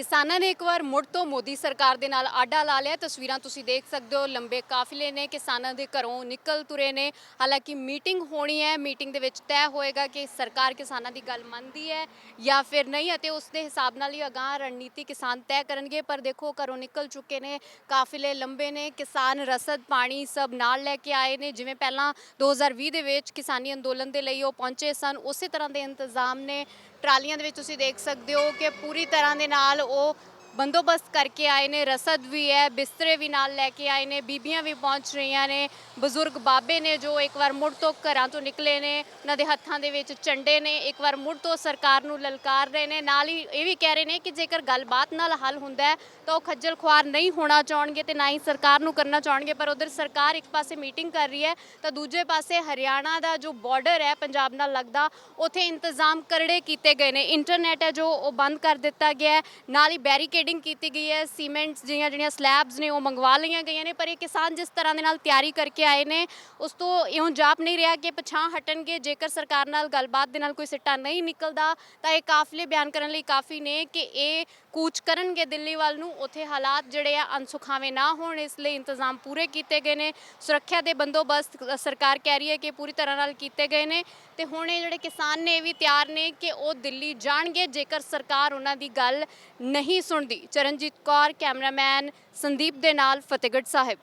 ਕਿਸਾਨਾਂ ਨੇ ਇੱਕ ਵਾਰ ਮੁੜ ਤੋਂ ਮੋਦੀ ਸਰਕਾਰ ਦੇ ਨਾਲ ਆਡਾ ਲਾ ਲਿਆ। ਤਸਵੀਰਾਂ ਤੁਸੀਂ ਦੇਖ ਸਕਦੇ ਹੋ, ਲੰਬੇ ਕਾਫਲੇ ਨੇ ਕਿਸਾਨਾਂ ਦੇ ਘਰੋਂ ਨਿਕਲ ਤੁਰੇ ਨੇ। ਹਾਲਾਂਕਿ ਮੀਟਿੰਗ ਹੋਣੀ ਹੈ, ਮੀਟਿੰਗ ਦੇ ਵਿੱਚ ਤੈਅ ਹੋਏਗਾ ਕਿ ਸਰਕਾਰ ਕਿਸਾਨਾਂ ਦੀ ਗੱਲ ਮੰਨਦੀ ਹੈ ਜਾਂ ਫਿਰ ਨਹੀਂ ਅਤੇ ਉਸ ਦੇ ਹਿਸਾਬ ਨਾਲ ਹੀ ਅਗਾਂਹ ਰਣਨੀਤੀ ਕਿਸਾਨ ਤੈਅ ਕਰਨਗੇ। ਪਰ ਦੇਖੋ, ਘਰੋਂ ਨਿਕਲ ਚੁੱਕੇ ਨੇ, ਕਾਫਲੇ ਲੰਬੇ ਨੇ, ਕਿਸਾਨ ਰਸਦ ਪਾਣੀ ਸਭ ਨਾਲ ਲੈ ਕੇ ਆਏ ਨੇ। ਜਿਵੇਂ ਪਹਿਲਾਂ 2020 ਦੇ ਵਿੱਚ ਕਿਸਾਨੀ ਅੰਦੋਲਨ ਦੇ ਲਈ ਉਹ ਪਹੁੰਚੇ ਸਨ, ਉਸੇ ਤਰ੍ਹਾਂ ਦੇ ਇੰਤਜ਼ਾਮ ਨੇ। ਟਰਾਲੀਆਂ ਦੇ ਵਿੱਚ ਤੁਸੀਂ ਦੇਖ ਸਕਦੇ ਹੋ ਕਿ ਪੂਰੀ ਤਰ੍ਹਾਂ ਦੇ ਨਾਲ ਉਹ ਬੰਦੋਬਸਤ ਕਰਕੇ ਆਏ ਨੇ, ਰਸਦ ਵੀ ਹੈ, ਬਿਸਤਰੇ ਵੀ ਨਾਲ ਲੈ ਕੇ ਆਏ ਨੇ, ਬੀਬੀਆਂ ਵੀ ਪਹੁੰਚ ਰਹੀਆਂ ਨੇ, ਬਜ਼ੁਰਗ ਬਾਬੇ ਨੇ ਜੋ ਇੱਕ ਵਾਰ ਮੁੜ ਤੋਂ ਘਰਾਂ ਤੋਂ ਨਿਕਲੇ ਨੇ, ਉਹਨਾਂ ਦੇ ਹੱਥਾਂ ਦੇ ਵਿੱਚ ਝੰਡੇ ਨੇ, ਇੱਕ ਵਾਰ ਮੁੜ ਤੋਂ ਸਰਕਾਰ ਨੂੰ ਲਲਕਾਰ ਰਹੇ ਨੇ, ਨਾਲ ਹੀ ਇਹ ਵੀ ਕਹਿ ਰਹੇ ਨੇ ਕਿ ਜੇਕਰ ਗੱਲਬਾਤ ਨਾਲ ਹੱਲ ਹੁੰਦਾ ਹੈ, ਤਾਂ ਉਹ ਖੱਜਲ ਖੁਆਰ ਨਹੀਂ ਹੋਣਾ ਚਾਹਣਗੇ ਤੇ ਨਾ ਹੀ ਸਰਕਾਰ ਨੂੰ ਕਰਨਾ ਚਾਹਣਗੇ, ਪਰ ਉਧਰ ਸਰਕਾਰ ਇੱਕ ਪਾਸੇ ਮੀਟਿੰਗ ਕਰ ਰਹੀ ਹੈ, ਤਾਂ ਦੂਜੇ ਪਾਸੇ ਹਰਿਆਣਾ ਦਾ ਜੋ ਬਾਰਡਰ ਹੈ ਪੰਜਾਬ ਨਾਲ ਲੱਗਦਾ, ਉੱਥੇ ਇੰਤਜ਼ਾਮ ਕਰੜੇ ਕੀਤੇ ਗਏ ਨੇ ਇੰਟਰਨੈਟ ਹੈ ਜੋ ਉਹ ਬੰਦ ਕਰ ਦਿੱਤਾ ਗਿਆ ਹੈ, ਨਾਲ ਹੀ ਬੈਰੀਕੇ ਬੈਰੀਕੇਡਿੰਗ ਕੀਤੀ ਗਈ ਹੈ ਸੀਮੈਂਟਸ ਦੀਆਂ ਜਿਹੜੀਆਂ ਸਲੈਬਸ ਨੇ ਉਹ ਮੰਗਵਾ ਲਈਆਂ ਗਈਆਂ ਨੇ, ਪਰ ਇਹ ਕਿਸਾਨ ਜਿਸ ਤਰ੍ਹਾਂ ਦੇ ਨਾਲ ਤਿਆਰੀ ਕਰਕੇ ਆਏ ਨੇ, ਉਸ ਤੋਂ ਇਉਂ ਜਾਪ ਨਹੀਂ ਰਿਹਾ ਕਿ ਪਛਾਂ ਹਟਣਗੇ, ਜੇਕਰ ਸਰਕਾਰ ਨਾਲ ਗੱਲਬਾਤ ਦੇ ਨਾਲ ਕੋਈ ਸਿੱਟਾ ਨਹੀਂ ਨਿਕਲਦਾ, ਤਾਂ ਇਹ ਕਾਫਲੇ ਬਿਆਨ ਕਰਨ ਲਈ ਕਾਫੀ ਨੇ ਕਿ ਇਹ ਕੂਚ ਕਰਨਗੇ ਦਿੱਲੀ ਵੱਲ ਨੂੰ, ਉੱਥੇ ਹਾਲਾਤ ਜਿਹੜੇ ਆ ਅਨਸੁਖਾਵੇਂ ਨਾ ਹੋਣ, ਇਸ ਲਈ ਇੰਤਜ਼ਾਮ ਪੂਰੇ ਕੀਤੇ ਗਏ ਨੇ। ਸੁਰੱਖਿਆ ਦੇ ਬੰਦੋਬਸਤ ਸਰਕਾਰ ਕਹਿ ਰਹੀ ਹੈ ਕਿ ਪੂਰੀ ਤਰ੍ਹਾਂ ਨਾਲ ਕੀਤੇ ਗਏ ਨੇ। ਤੇ ਹੁਣ ਇਹ ਜਿਹੜੇ ਕਿਸਾਨ ਨੇ ਇਹ ਵੀ ਤਿਆਰ ਨੇ ਕਿ ਉਹ ਦਿੱਲੀ ਜਾਣਗੇ, ਜੇਕਰ ਸਰਕਾਰ ਉਹਨਾਂ ਦੀ ਗੱਲ ਨਹੀਂ ਸੁਣਦੀ। ਚਰਨਜੀਤ ਕੌਰ, ਕੈਮਰਾਮੈਨ ਸੰਦੀਪ ਦੇ ਨਾਲ ਫਤਿਹਗੜ੍ਹ ਸਾਹਿਬ।